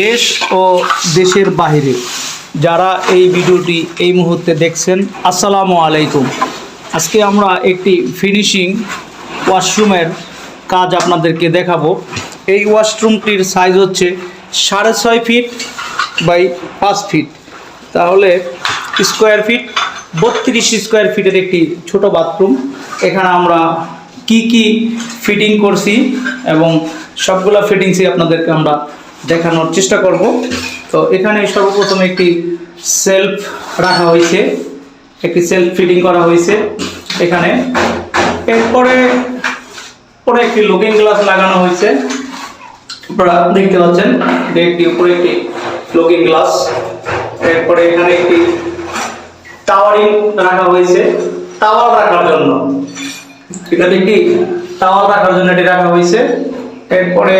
দেশ ও দেশের বাইরে যারা এই ভিডিওটি এই মুহূর্তে দেখছেন, আসসালামু আলাইকুম। আজকে আমরা একটি ফিনিশিং ওয়াশরুমের কাজ আপনাদেরকে দেখাবো। এই ওয়াশরুমটির সাইজ হচ্ছে সাড়ে ছয় ফিট বাই পাঁচ ফিট তাহলে স্কোয়ার ফিট বত্রিশ স্কোয়ার ফিটের একটি ছোট বাথরুম এখানে আমরা কি কি ফিটিং করছি এবং সবগুলা ফিটিংসই আপনাদেরকে আমরা দেখানোর চেষ্টা করব। তো এখানে সর্বপ্রথম একটি সেলফ রাখা হয়েছে। একটি সেলফ ফিটিং করা হয়েছে এখানে। এরপরে পরে একটি লুকিং গ্লাস লাগানো হয়েছে। আপনারা দেখতে পাচ্ছেন একটি উপরে একটি লুকিং গ্লাস এরপরে এখানে একটি টাওয়ারিং রাখা হয়েছে। টাওয়ার রাখার জন্য। এখানে একটি টাওয়ার রাখার জন্য এটি রাখা হয়েছে। এরপরে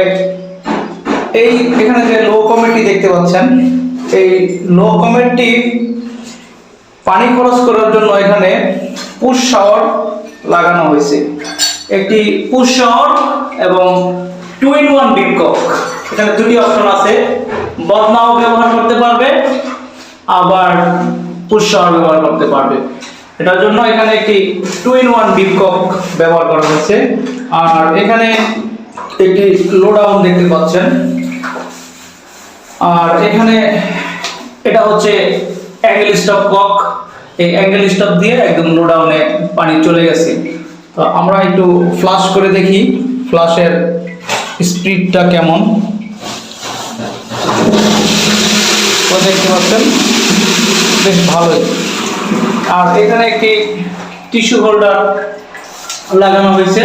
এই এখানে যে লো কমেন্টটি দেখতে পাচ্ছেন, এই লো কমেন্টটি পানি খরচ করার জন্য এখানে পুশ শাওয়ার লাগানো হয়েছে। একটি পুশ শাওয়ার এবং টু ইন ওয়ান বিপকক এখানে দুটি অপশন আছে। বদনাও ব্যবহার করতে পারবে, আবার পুশ শাওয়ার ব্যবহার করতে পারবে। এটার জন্য এখানে একটি টু ইন ওয়ান বিপকক ব্যবহার করা হয়েছে। আর এখানে একটি লো ডাউন দেখতে পাচ্ছেন। আর এখানে এটা হচ্ছে অ্যাঙ্গেল স্টপ কক এই অ্যাঙ্গেল স্টপ দিয়ে একদম লো ডাউনে পানি চলে গেছে। তো আমরা একটু ফ্লাশ করে দেখি ফ্লাশের স্পিডটা কেমন। দেখতে পাচ্ছেন, বেশ ভালোই। আর এখানে একটি টিস্যু হোল্ডার লাগানো হয়েছে।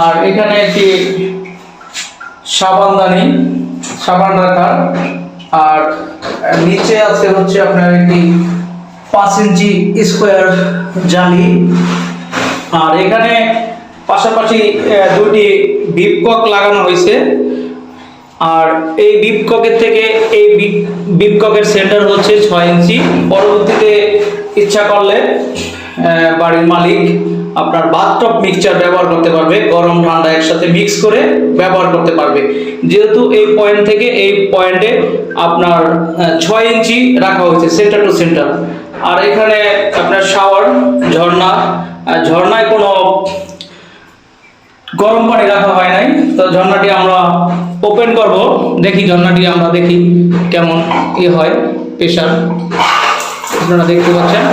আর এখানে একটি সাবানদানি সাবান রাখার আর নিচে আছে হচ্ছে আপনার একটি পাঁচ ইঞ্চি স্কোয়ার জালি। আর এখানে পাশাপাশি দুটি বিপকক লাগানো হয়েছে। আর এই বিপককের থেকে এই বিপ- বিপককের সেন্টার হচ্ছে ছয় ইঞ্চি। পরবর্তীতে ইচ্ছা করলে বাড়ির মালিক আপনার বাথটপ মিক্সচার ব্যবহার করতে পারবে, গরম ঠান্ডা একসাথে মিক্স করে ব্যবহার করতে পারবে। যেহেতু এই পয়েন্ট থেকে এই পয়েন্টে আপনার ছয় ইঞ্চি রাখা হয়েছে সেন্টার টু সেন্টার আর এখানে আপনার শাওয়ার ঝর্ণা ঝর্ণায় কোনো গরম পানি রাখা হয় নাই। তো ঝর্ণাটি আমরা ওপেন করব। দেখি ঝর্ণাটি, আমরা দেখি কেমন ইয়ে হয় প্রেশার আপনারা দেখতে পাচ্ছেন?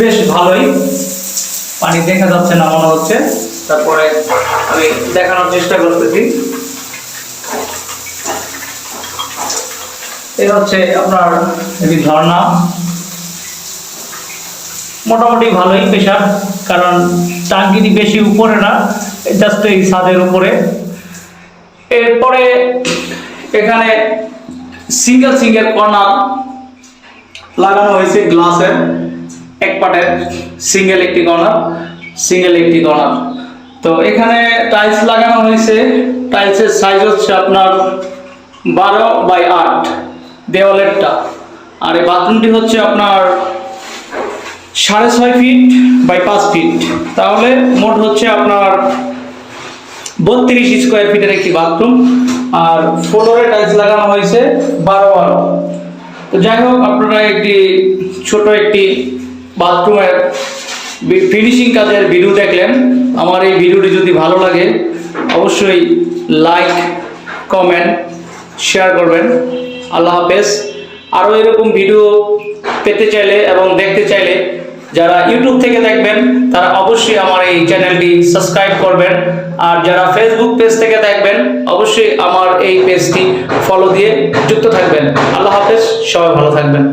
বেশ ভালোই। পানি দেখা যাচ্ছে না মনে হচ্ছে। তারপরে আমি দেখানোর চেষ্টা করতেছি। এই হচ্ছে আপনার একটি ঝর্ণা। মোটামুটি ভালোই প্রেশার কারণ টাঙ্কিটি বেশি উপরে না জাস্ট এই ছাদের উপরে। এরপরে এখানে সিঙ্গেল সিঙ্গেল কর্নার লাগানো হয়েছে গ্লাসের এক পাটের সিঙ্গেল একটি কর্নার, সিঙ্গেল একটি কর্নার। তো এখানে টাইলস লাগানো হয়েছে। টাইলসের সাইজ হচ্ছে আপনার বারো বাই আট দেওয়ালেরটা। আর এই বাথরুমটি হচ্ছে আপনার সাড়ে ছয় ফিট বাই পাঁচ ফিট তাহলে মোট হচ্ছে আপনার বত্রিশ স্কোয়ার ফিটের একটি বাথরুম আর ফ্লোরে টাইলস লাগানো হয়েছে বারো বারো। তো যাই হোক, আপনারা একটি ছোট একটি বাথরুমের ফিনিশিং কাজের ভিডিও দেখলেন। আমার এই ভিডিওটি যদি ভালো লাগে, অবশ্যই লাইক কমেন্ট শেয়ার করবেন। আল্লাহ হাফেজ। আরও এরকম ভিডিও পেতে চাইলে এবং দেখতে চাইলে যারা ইউটিউব থেকে দেখবেন, তারা অবশ্যই আমার এই চ্যানেলটি সাবস্ক্রাইব করবেন। আর যারা ফেসবুক পেজ থেকে দেখবেন, অবশ্যই আমার এই পেজটি ফলো দিয়ে যুক্ত থাকবেন। আল্লাহ হাফেজ। সবাই ভালো থাকবেন।